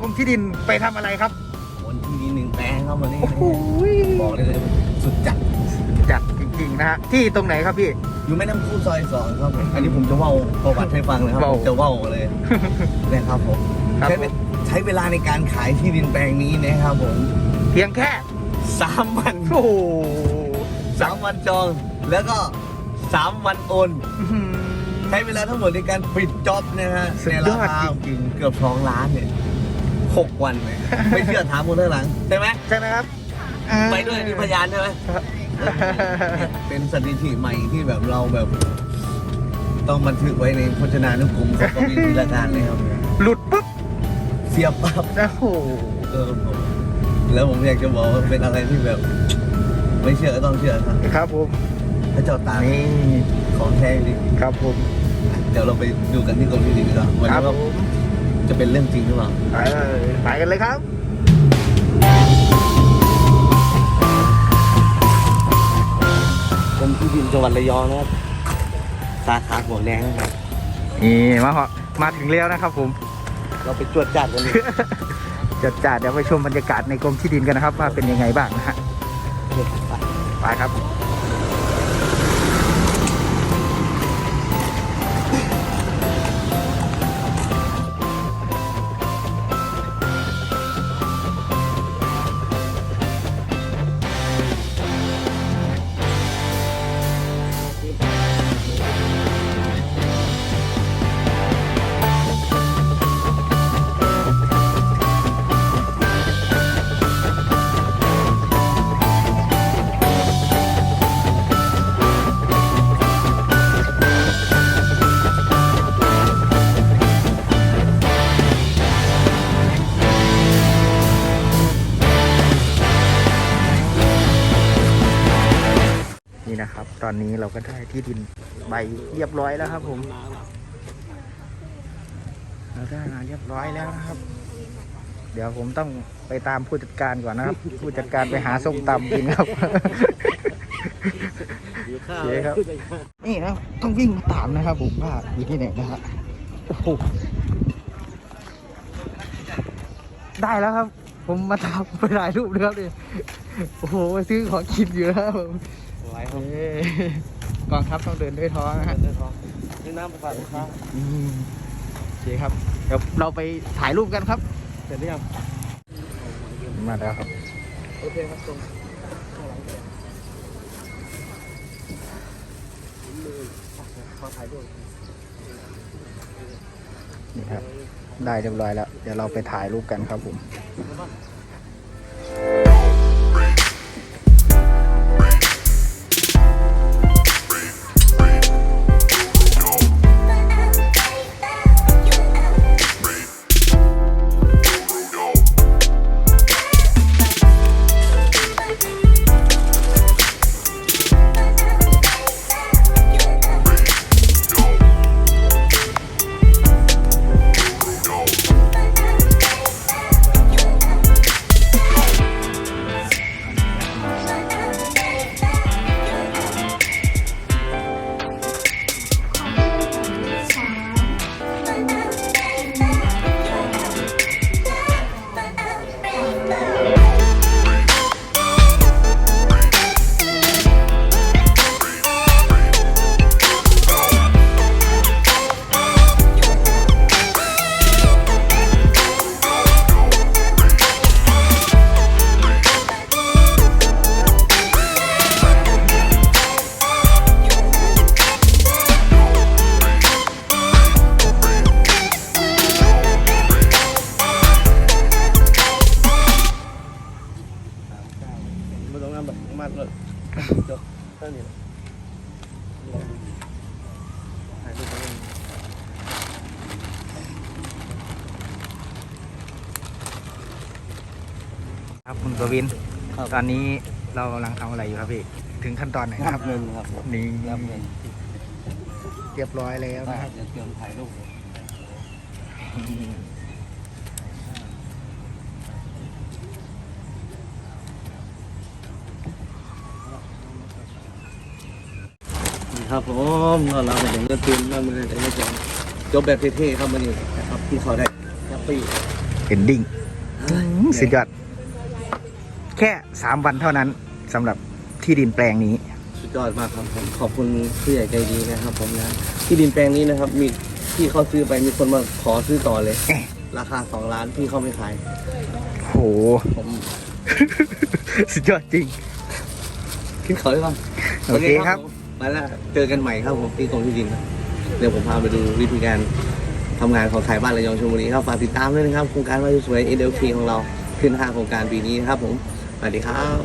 กรมที่ดินไปทำอะไรครับโอนที่ดินหนึ่งแปลงครับวันนี้ โอ้โหบอกเลยเลยสุดจัด จัดจริงๆนะฮะที่ตรงไหนครับพี่ อยู่แม่น้ำคู่ซอยสองครับผม อันนี้ผมจะเว่าประวัติให้ฟังนะครับเว้าผมจะเว่าเลยนะครับผมครับใช้ผเวมใช้เวลาในการขายที่ดินแปลงนี้นะครับผมเพียงแค่ สามวันโอ้โหสามวันจอง แล้วก็สามวันโอน อื้อหือ ใช้เวลาทั้งหมดในการปิดจ็อบนะฮะสุดในยราอดคาจริง เกือบสองล้านเนี่ย หกวันเลยไม่เชื่อถามคนข้างหลังใช่ไหมใช่ไหมครับไปด้วยนี่พยานใช่ไหมครับเป็นสถิติใหม่ที่แบบเราแบบ ต้องบันทึกไว้ในพจนานุกรมของกวินวิรการเลยครับหลุดปุ๊บเสียบปั๊บโอ้โหเออผมแล้วผมอยากจะบอกว่าเป็นอะไรที่แบบ ไม่เชื่อก็ต้องเชื่อครับครับผมพระเจ้าตากนี่ของแท้จริงครับผมเดี๋ยวเราไปดูกันที่กรมที่ดินดีกว่าวันครันี้บว่าผม จะเป็นเรื่องจริงหรือเปล่าเออไปกันเลยครับ กรมที่ดินจังหวัดระยองนะครับ สาขาหัวแดงนะครับ นี่มาเหาะมาถึงแล้วนะครับผม เราไปจวดจัดกันเลย จัดจ่าเดี๋ยวไปชมบรรยากาศในกรมที่ดินกันนะครับ ว่าเป็นยังไงบ้างนะฮะ ไปครับ อนนี้เราก็ได้ที่ดินใบเรียบร้อยแล้วครับ ผม เราได้มาเรียบร้อยแล้วนะครับ เดี๋ยวผมต้องไปตามผู้จัดการก่อนนะครับ ผู้จัดการไปหาส้มตำกินครับโอเคครับ นี่นะต้องวิ่งตามนะครับ ผมว่าอยู่ที่ไหนนะฮะโอ้โหได้แล้วครับ ผมมาตามไปถ่ายรูปนะครับเนี่ยโอ้โหมาซื้อของกินอยู่แล้วผม ไว้ครับเอ้ยกองทัพต้องเดินด้วยท้องนะฮะนี่น้ำไปฝากลูกค้าอืมโอเคครับ เดี๋ยวเราไปถ่ายรูปกันครับ เสร็จหรือยังมาแล้วครับ โอเคครับตรงขอถ่ายด้วยนี่ครับ ได้เรียบร้อยแล้ว เดี๋ยวเราไปถ่ายรูปกันครับผมไม่ เท่านี้ถ่ายรูปไปเลยครับคุณประวิน ครับตอนนี้เรากำลังทำอะไรอยู่ครับพี่ ถึงขั้นตอนไหนครัรับบเงินครับผมนี่รับเงินเรียบร้อยแล้วนะครับเดี๋ยวเตรียมถ่ายรูป ครับผมเราเรามาถึงเรื่องตีนเรามาถึงเรื่องจบแบบเท่ๆครับมาอยู่นะครับที่เขาได้แฮปปี้เอนดิ้งสุดยอด แค่สามวันเท่านั้นสำหรับที่ดินแปลงนี้ สุดยอดมากครับผมขอบคุณผู้ใหญ่ใจดีนะครับ ผมนะที่ดินแปลงนี้นะครับ มีที่เขาซื้อไปมีคนมาขอซื้อต่อเลยเอ๊ะราคาสองล้านพี่เขาไม่ขายโหผมสุดยอดจริง ขึ้นเขาได้ป่ะโอเคครับผ มาแล้วเจอกันใหม่ครับผมที่กองที่ดินครับเดี๋ยวผมพาไปดูวิธีการทำงานของขายบ้านระยองชลบุรีครับฝากติดตามด้วยนะครับโครงการว่าสวยเอเดลทีของเราขึ้นห้าโครงการปีนี้ครับผมสวัสดีครับ